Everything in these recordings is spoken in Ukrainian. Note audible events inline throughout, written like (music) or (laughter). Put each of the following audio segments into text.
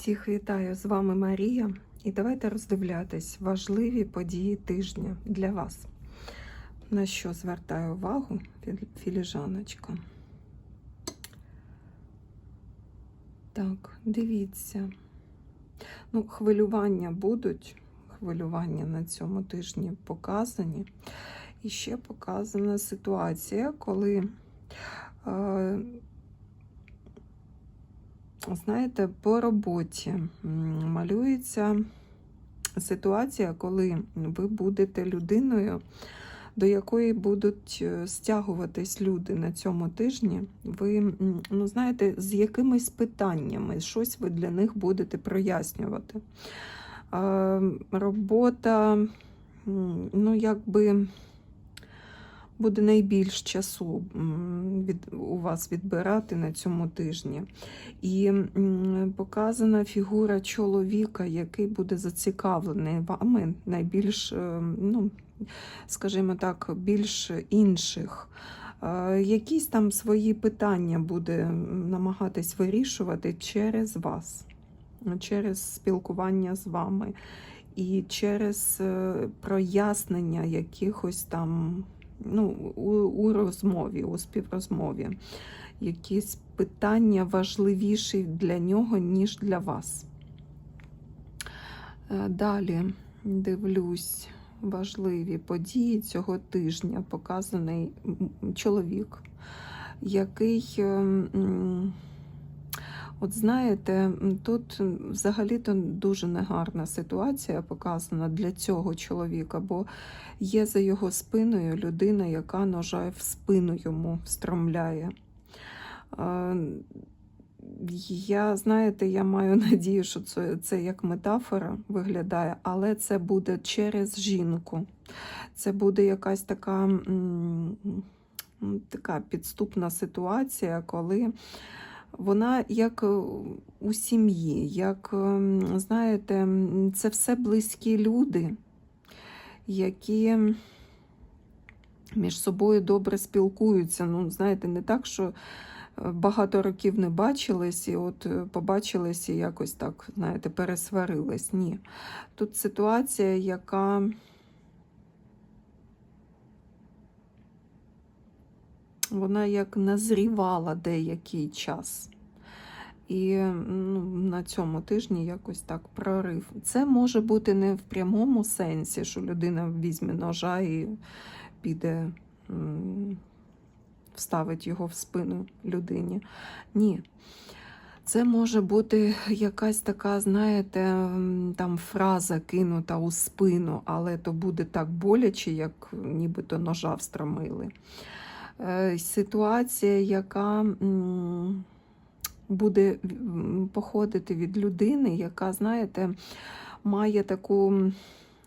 Всіх вітаю, з вами Марія. І давайте роздивлятись важливі події тижня для вас. На що звертаю увагу фі- філіжаночка. Так, дивіться. Ну, хвилювання будуть. Хвилювання на цьому тижні показані. І ще показана ситуація, коли. Е, Знаєте, по роботі малюється ситуація, коли ви будете людиною, до якої будуть е, стягуватись люди на цьому тижні. Ви, ну, знаєте, з якимись питаннями, щось ви для них будете прояснювати. Робота, ну, якби буде найбільш часу від, у вас відбирати на цьому тижні. І показана фігура чоловіка, який буде зацікавлений вами найбільш, е, ну, скажімо так, більш інших. Е, Якісь там свої питання буде намагатись вирішувати через вас, через спілкування з вами і через е, прояснення якихось там ну, у, у розмові, у співрозмові. Якісь питання важливіші для нього, ніж для вас. Е, Далі дивлюсь важливі події цього тижня. Показаний чоловік, який, е, м, от знаєте, тут взагалі-то дуже негарна ситуація показана для цього чоловіка, бо є за його спиною людина, яка ножа в спину йому встромляє. Я, знаєте, я маю (laughs) надію, що це, це як метафора виглядає, але це буде через жінку. Це буде якась така, така підступна ситуація, коли вона як е, у сім'ї, як, ем, знаєте, це все близькі люди, які між собою добре спілкуються. Ну, знаєте, не так, що е, багато років не бачились, і от е, побачились і якось так, знаєте, пересварились. Ні. Тут ситуація, яка. Вона як назрівала деякий час. І ну, на цьому тижні якось так прорив. Це може бути не в прямому сенсі, що людина візьме ножа і піде, вставить його в спину людині. Ні. Це може бути якась така, знаєте, там фраза кинута у спину, але то буде так боляче, як нібито ножа встромили. Е, Ситуація, яка буде походити від людини, яка, знаєте, має таку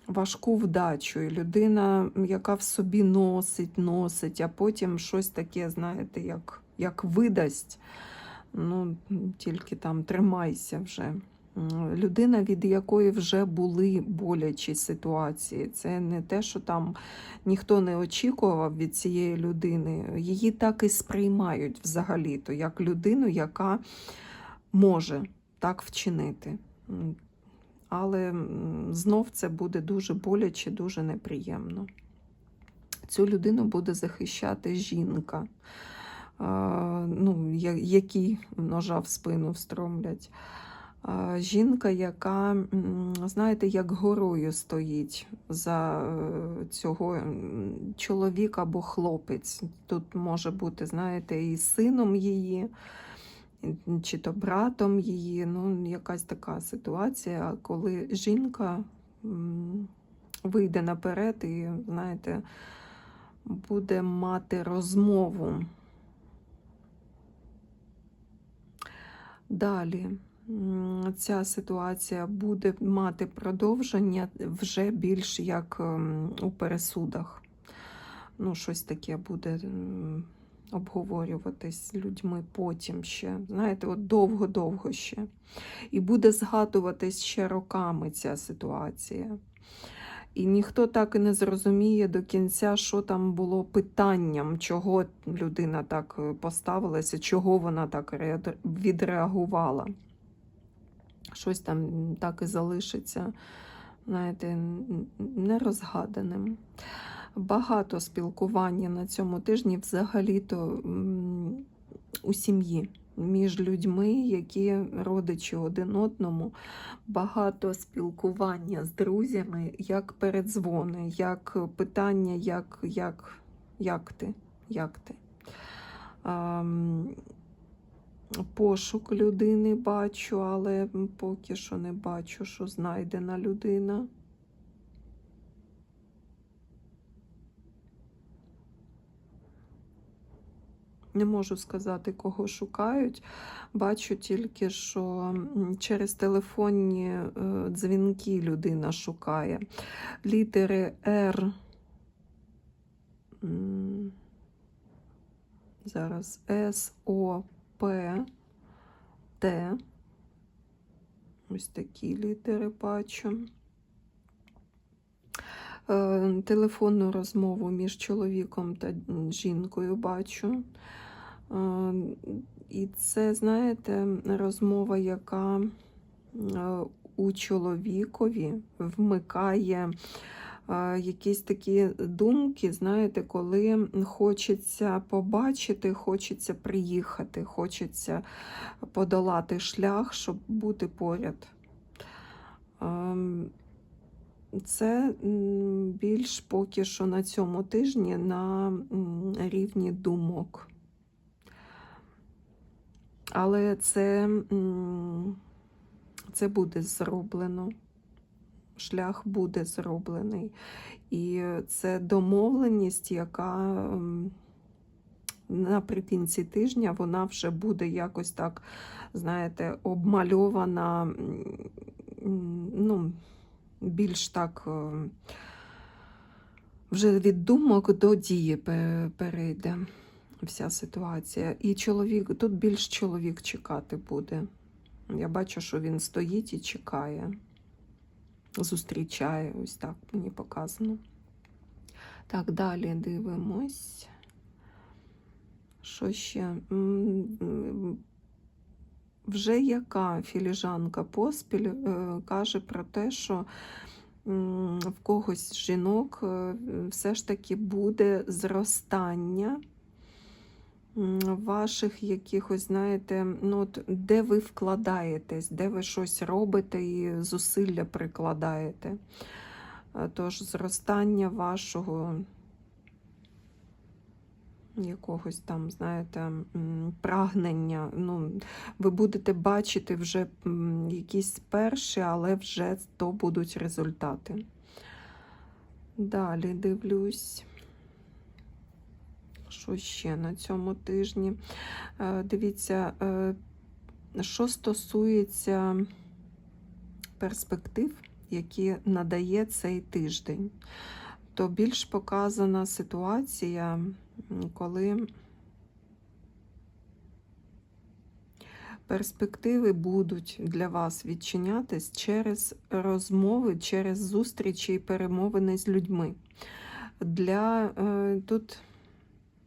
важку вдачу. І людина, яка в собі носить, носить, а потім щось таке, знаєте, як, як видасть. Ну, тільки там тримайся вже. Людина, від якої вже були болячі ситуації. Це не те, що там ніхто не очікував від цієї людини. Її так і сприймають взагалі-то, як людину, яка може так вчинити. Але знов це буде дуже боляче, дуже неприємно. Цю людину буде захищати жінка, ну, якій ножа в спину встромлять. Жінка, яка, знаєте, як горою стоїть за е, цього чоловіка або хлопець. Тут може бути, знаєте, і сином її, чи то братом її. Ну, якась така ситуація, коли жінка вийде наперед і, знаєте, буде мати розмову. Далі ця ситуація буде мати продовження вже більш як ем, у пересудах. Ну, щось таке буде обговорюватись людьми потім ще. Знаєте, от довго-довго ще. І буде згадуватись ще роками ця ситуація. І ніхто так і не зрозуміє до кінця, що там було питанням, чого людина так е, поставилася, чого вона так відреагувала. Щось там так і залишиться, знаєте, нерозгаданим. Багато спілкування на цьому тижні взагалі-то у сім'ї. Між людьми, які родичі один одному, багато спілкування з друзями, як передзвони, як питання, як, як, як ти, як ти. Пошук людини бачу, але поки що не бачу, що знайдена людина. Не можу сказати, кого шукають. Бачу тільки, що через телефонні е, дзвінки людина шукає. Літери Р. Зараз С, О, П, Т. Ось такі літери бачу. Е, Телефонну розмову між чоловіком та жінкою бачу. Е, І це, знаєте, розмова, яка е, у чоловікові вмикає якісь такі думки, знаєте, коли хочеться побачити, хочеться приїхати, хочеться подолати шлях, щоб бути поряд. Ем, Це більш поки що на цьому тижні на рівні думок. Але це, це буде зроблено. Шлях буде зроблений. І це домовленість, яка наприкінці тижня вона вже буде якось так, знаєте, обмальована, ну, більш так е, вже від думок до дії перейде вся ситуація. І чоловік, тут більш чоловік чекати буде. Я бачу, що він стоїть і чекає, зустрічає, ось так мені показано. Так, далі дивимось. Що ще? Вже яка філіжанка поспіль е, каже про те, що в когось з жінок е, все ж таки буде зростання ваших якихось, знаєте, ну, от, де ви вкладаєтесь, де ви щось робите і зусилля прикладаєте. Е, Тож зростання вашого якогось там, знаєте, прагнення. Ну, ви будете бачити вже якісь перші, але вже то будуть результати. Далі дивлюсь. Що ще на цьому тижні? Е, Дивіться, е, що стосується перспектив, які надає цей тиждень, то більш показана ситуація, коли перспективи будуть для вас відчинятись через розмови, через зустрічі і перемовини з людьми. Для е, тут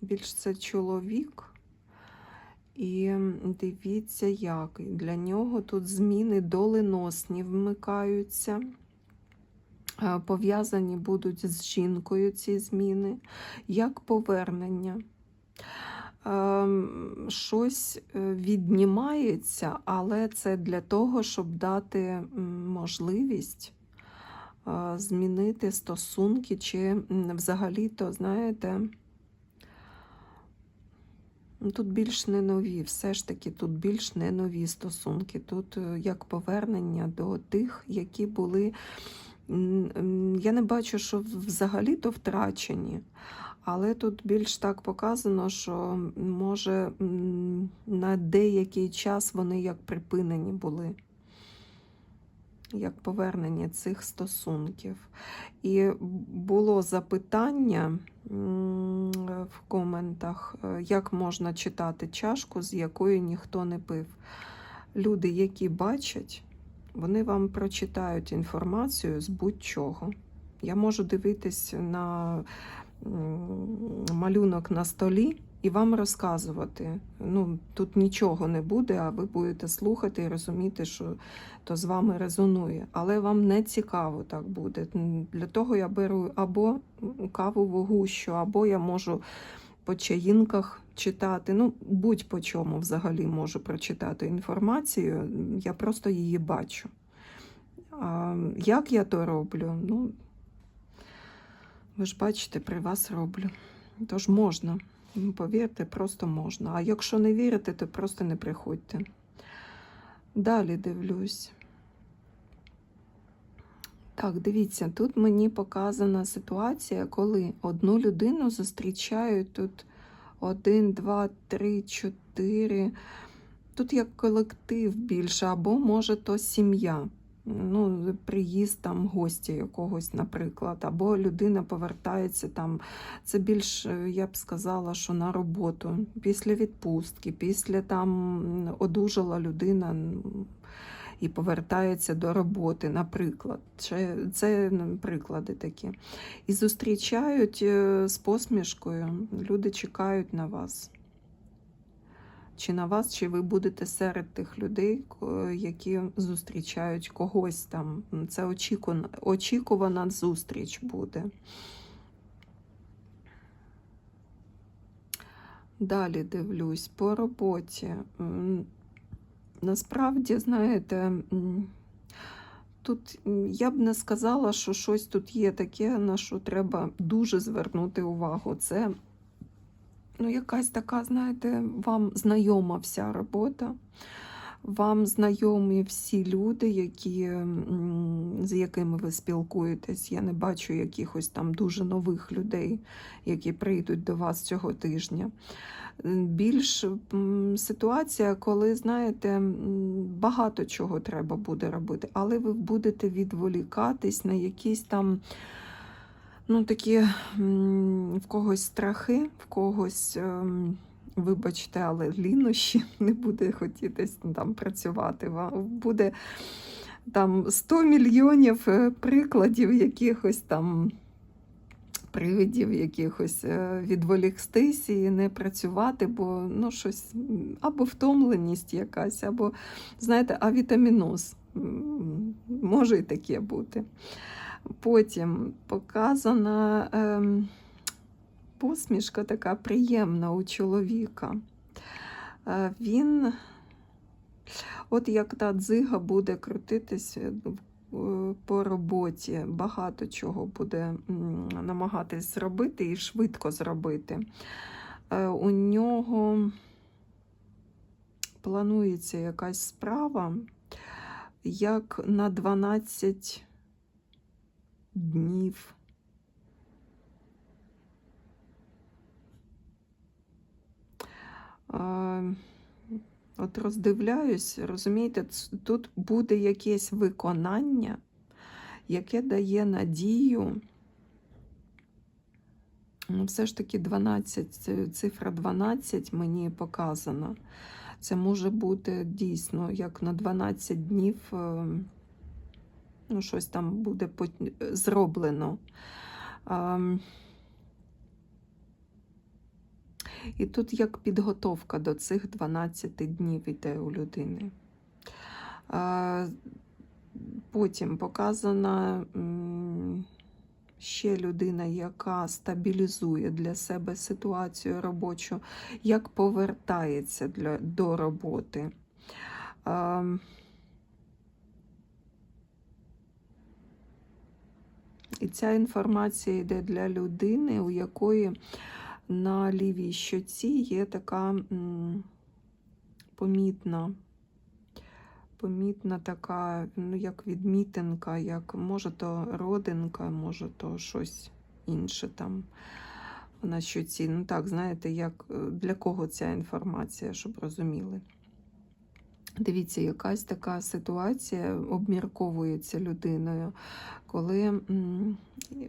більш це чоловік. І дивіться, як для нього тут зміни доленосні вмикаються. Е, Пов'язані будуть з жінкою ці зміни, як повернення. Ем, Щось е, віднімається, але це для того, щоб дати можливість е, змінити стосунки, чи взагалі-то, знаєте, тут більш не нові, все ж таки тут більш не нові стосунки. Тут е, як повернення до тих, які були. Я не бачу, що взагалі-то втрачені. Але тут більш так показано, що може на деякий час вони як припинені були, як повернення цих стосунків. І було запитання в коментах, е, як можна читати чашку, з якої ніхто не пив. Люди, які бачать, вони вам прочитають інформацію з будь-чого. Я можу дивитись на малюнок на столі і вам розказувати. Ну, тут нічого не буде, а ви будете слухати і розуміти, що то з вами резонує. Але вам не цікаво так буде. Для того я беру або каву в гущу, або я можу по чаїнках читати. Ну, будь-по чому взагалі можу прочитати інформацію, я просто її бачу. А як я то роблю? Ну, ви ж бачите, при вас роблю. Тож можна. Повірте, просто можна. А якщо не вірите, то просто не приходьте. Далі дивлюсь. Так, дивіться, тут мені показана ситуація, коли одну людину зустрічають тут один, два, три, чотири. Тут як колектив більше, або може то сім'я. Ну, приїзд там гості якогось, наприклад, або людина повертається там. Це більш, е, я б сказала, що на роботу після відпустки, після там одужала людина і повертається до роботи, наприклад. Це, це приклади такі. І зустрічають е, з посмішкою. Люди чекають на вас. Чи на вас, чи ви будете серед тих людей, які зустрічають когось там. Це очікувана, очікувана зустріч буде. Далі дивлюсь по роботі. Насправді, знаєте, тут я б не сказала, що щось тут є таке, на що треба дуже звернути увагу. Це ну, якась така, знаєте, вам знайома вся робота. Вам знайомі всі люди, які, з якими ви спілкуєтесь. Я не бачу якихось там дуже нових людей, які прийдуть до вас цього тижня. Більш ситуація, коли, знаєте, багато чого треба буде робити, але ви будете відволікатись на якісь там. Ну, такі в когось страхи, в когось, ем, вибачте, але лінощі (laughs) не буде хотітись там працювати. Буде там 100 мільйонів е, прикладів якихось там привидів, якихось е, відволікстись і не працювати, бо ну, щось або втомленість якась, або, знаєте, авітаміноз. Може і таке бути. Потім показана ем, посмішка така приємна у чоловіка. Е, він, от як та дзига буде крутитись е, по роботі, багато чого буде намагатись зробити і швидко зробити. Е, У нього планується якась справа, як на 12 днів. От роздивляюсь, розумієте, тут буде якесь виконання, яке дає надію. Ну, все ж таки 12, цифра 12 мені показана. Це може бути дійсно як на 12 днів. Е, ну, щось там буде зроблено. І тут як підготовка до цих 12 днів іде у людини. Потім показана ще людина, яка стабілізує для себе ситуацію робочу, як повертається для, до роботи. І ця інформація йде для людини, у якої на лівій щоці є така помітна, помітна така, ну, як відмітинка, як може то родинка, може то щось інше там на щоці. Ну так, знаєте, як, е, для кого ця інформація, щоб розуміли. Дивіться, якась така ситуація обмірковується людиною, коли,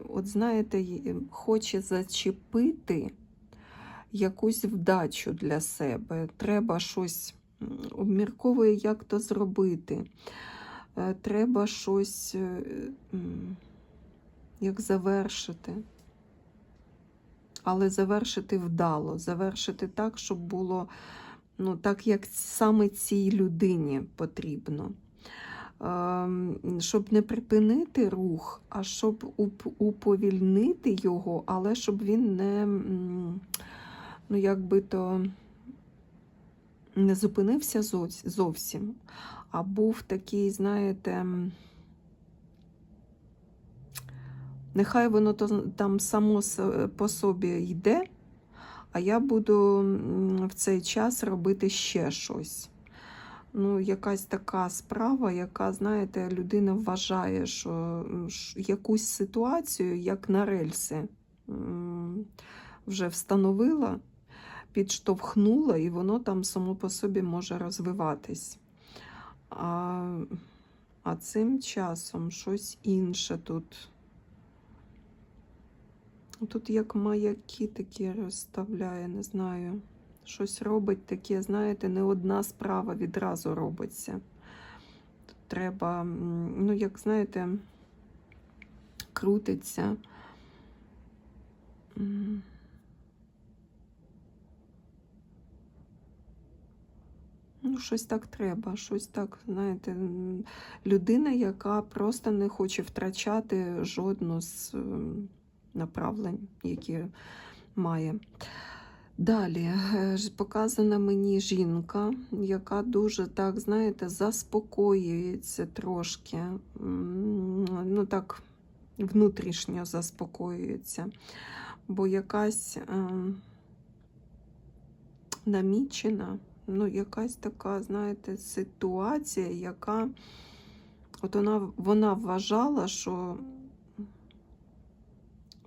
от знаєте, хоче зачепити якусь вдачу для себе. Треба щось обмірковує, як то зробити. Е, Треба щось е, як завершити. але завершити вдало, завершити так, щоб було ну, так, як саме цій людині потрібно. Ем, Щоб не припинити рух, а щоб уповільнити його, але щоб він не, ну, як би то не зупинився зовсім, а був такий, знаєте, нехай воно то там само по собі йде, а я буду в цей час робити ще щось. Ну, якась така справа, яка, знаєте, людина вважає, що якусь ситуацію, як на рельси, вже встановила, підштовхнула, і воно там само по собі може розвиватись. А, а цим часом щось інше тут. Тут як маяки такі розставляє, не знаю. Щось робить таке, знаєте, не одна справа відразу робиться. Тут треба, ну, як знаєте, крутиться. Ну, щось так треба, щось так, знаєте, людина, яка просто не хоче втрачати жодну з направлень, які має. Далі е, показана мені жінка, яка дуже так, знаєте, заспокоюється трошки, ну так, внутрішньо заспокоюється, бо якась е, намічена, ну, якась така, знаєте, ситуація, яка от вона, вона вважала, що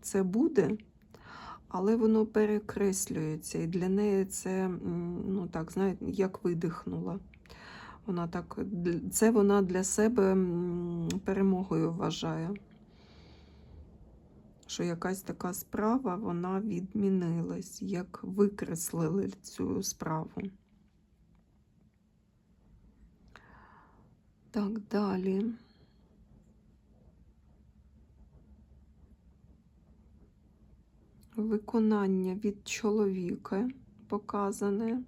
це буде, але воно перекреслюється, і для неї це, ну так, знаєте, як видихнула. Вона так, це вона для себе перемогою вважає. Що якась така справа вона відмінилась, як викреслили цю справу. Так, далі. Виконання від чоловіка показане.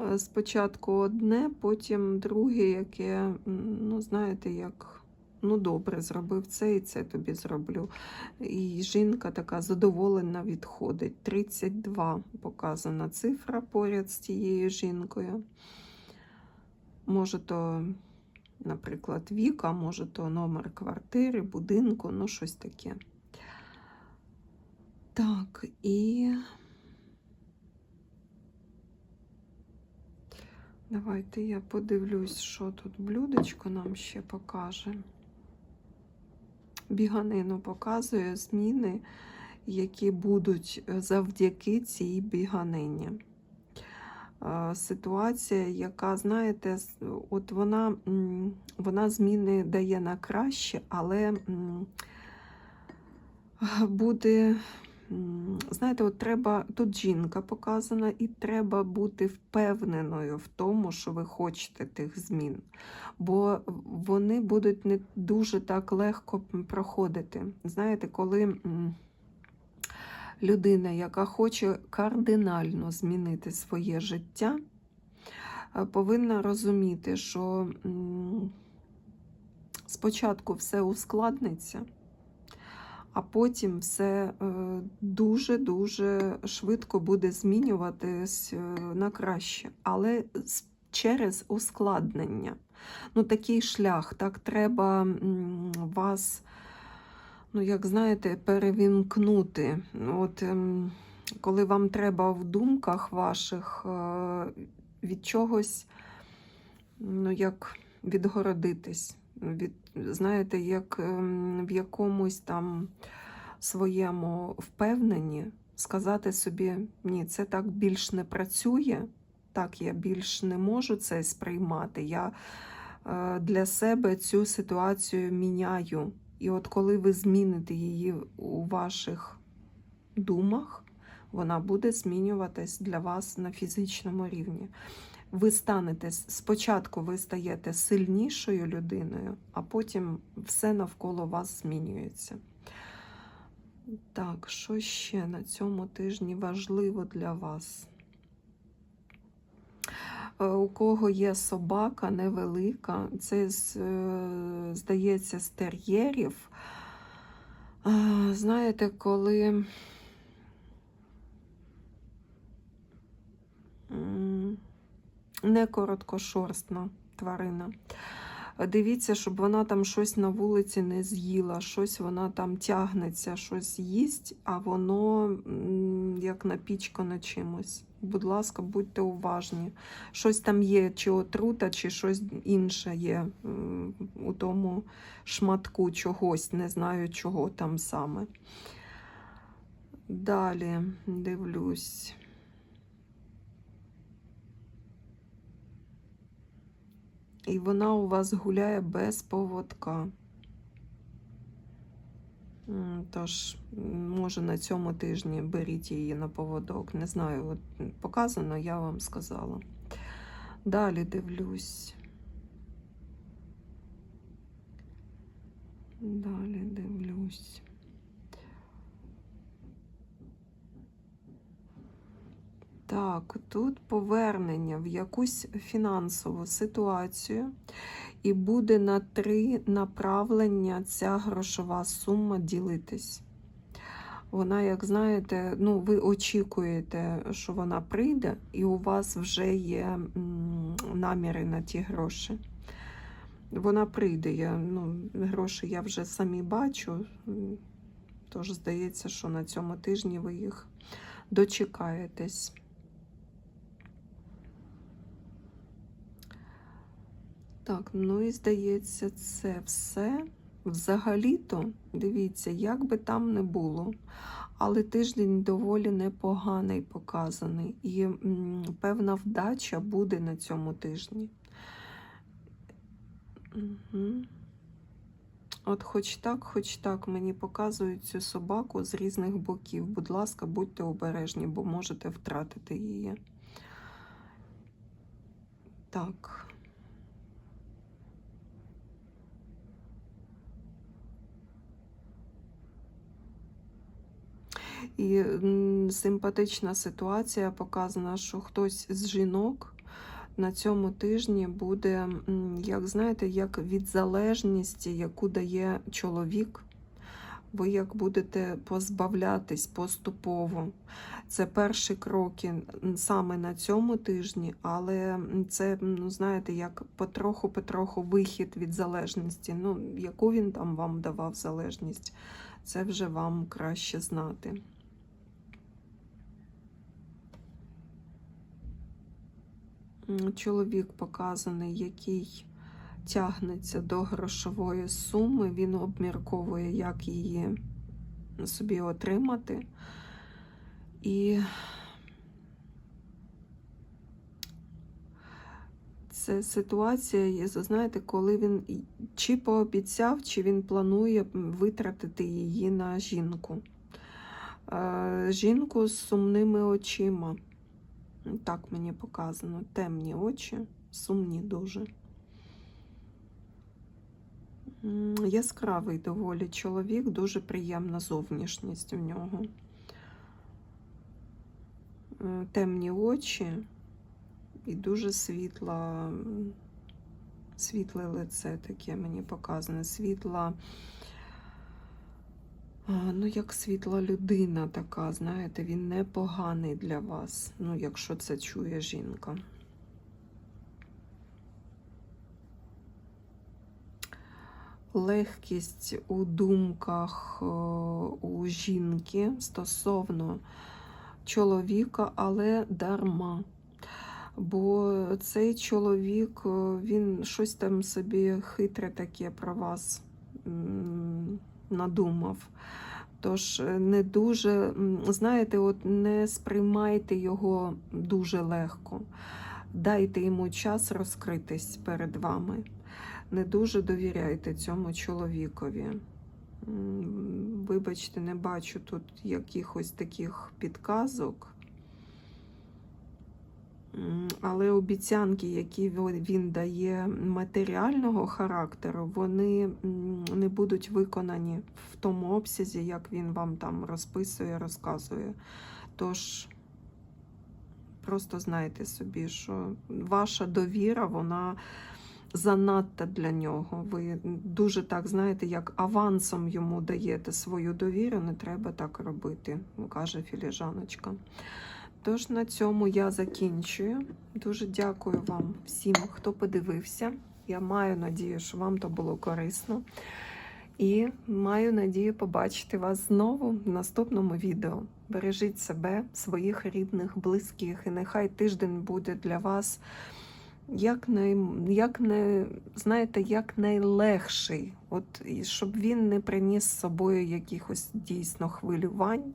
Е, Спочатку одне, потім друге, яке, ну, знаєте, як, ну, добре, зробив це і це тобі зроблю. І жінка така задоволена відходить. 32 показана цифра поряд з тією жінкою. Може, то, наприклад, вік, а може, то номер квартири, будинку, ну, щось таке. Так, і давайте я подивлюсь, що тут блюдечко нам ще покаже. Біганину показує зміни, які будуть завдяки цій біганині. Е, Ситуація, яка, знаєте, от вона, вона зміни дає на краще, але буде Знаєте, от треба тут жінка показана, і треба бути впевненою в тому, що ви хочете тих змін. Бо вони будуть не дуже так легко проходити. Знаєте, коли людина, яка хоче кардинально змінити своє життя, е, повинна розуміти, що спочатку все ускладниться а потім все дуже-дуже швидко буде змінюватись е, на краще, але через ускладнення. Ну, такий шлях, так треба вас, ну, як знаєте, перевімкнути. От, ем, коли вам треба в думках ваших е, від чогось, ну, як відгородитись від, знаєте, як ем, в якомусь там своєму впевненні сказати собі, ні, це так більш не працює, так я більш не можу це сприймати. Я е, для себе цю ситуацію міняю. І от коли ви зміните її у ваших думах, вона буде змінюватись для вас на фізичному рівні ви станете спочатку ви стаєте сильнішою людиною, а потім все навколо вас змінюється. Так, що ще на цьому тижні важливо для вас? Е, У кого є собака невелика, це е, здається з тер'єрів. Знаєте, коли не короткошорстна тварина. Дивіться, щоб вона там щось на вулиці не з'їла, щось вона там тягнеться, щось їсть, а воно як напічкано чимось. Будь ласка, будьте уважні. Щось там є, чи отрута, чи щось інше є у тому шматку чогось, не знаю чого там саме. Далі дивлюсь. І вона у вас гуляє без поводка. Тож, може, на цьому тижні беріть її на поводок. Не знаю, от показано, я вам сказала. Далі дивлюсь. Далі дивлюсь. Так, тут повернення в якусь фінансову ситуацію, і буде на три направлення ця грошова сума ділитись. Вона, як знаєте, ну, ви очікуєте, що вона прийде, і у вас вже є наміри на ті гроші. Вона прийде, я, ну, гроші я вже самі бачу, тож здається, що на цьому тижні ви їх дочекаєтесь. Так, ну і здається, це все. Взагалі-то, дивіться, як би там не було, але тиждень доволі непоганий показаний, і м, певна вдача буде на цьому тижні. Угу. От хоч так, хоч так, мені показують цю собаку з різних боків. Будь ласка, будьте обережні, бо можете втратити її. Так. І симпатична ситуація показана, що хтось з жінок на цьому тижні буде, як знаєте, як від залежності, яку дає чоловік. Ви як будете позбавлятись поступово. Це перші кроки саме на цьому тижні, але це, ну, знаєте, як потроху-потроху вихід від залежності. Ну, яку він там вам давав залежність, це вже вам краще знати. Чоловік показаний, який тягнеться до грошової суми, він обмірковує, як її собі отримати. І це ситуація, знаєте, коли він чи пообіцяв, чи він планує витратити її на жінку. Е, Жінку з сумними очима. Так мені показано. Темні очі, сумні дуже. Яскравий доволі чоловік, дуже приємна зовнішність у нього. Е, Темні очі і дуже світла, світле лице таке мені показане. Світла, ну як світла людина така, знаєте, він непоганий для вас, ну якщо це чує жінка. легкість у думках е, у жінки стосовно чоловіка, але дарма. Бо цей чоловік, е, він щось там собі хитре таке про вас надумав. Тож е, не дуже, знаєте, от не сприймайте його дуже легко. Дайте йому час розкритись перед вами не дуже довіряйте цьому чоловікові. Вибачте, не бачу тут якихось таких підказок. Але обіцянки, які він дає матеріального характеру, вони не будуть виконані в тому обсязі, як він вам там розписує, розказує. Тож просто знайте собі, що ваша довіра, вона занадто для нього. Ви дуже так, знаєте, як авансом йому даєте свою довіру, не треба так робити, каже філіжаночка. Тож на цьому я закінчую. Дуже дякую вам всім, хто подивився. Я маю надію, що вам то було корисно. І маю надію побачити вас знову в наступному відео. Бережіть себе, своїх рідних, близьких, і нехай тиждень буде для вас як най, як не, знаєте, як найлегший, от, щоб він не приніс з собою якихось дійсно хвилювань.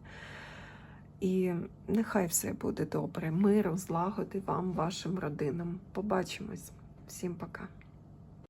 І нехай все буде добре. Миру, злагоди вам, вашим родинам. Побачимось. Всім пока.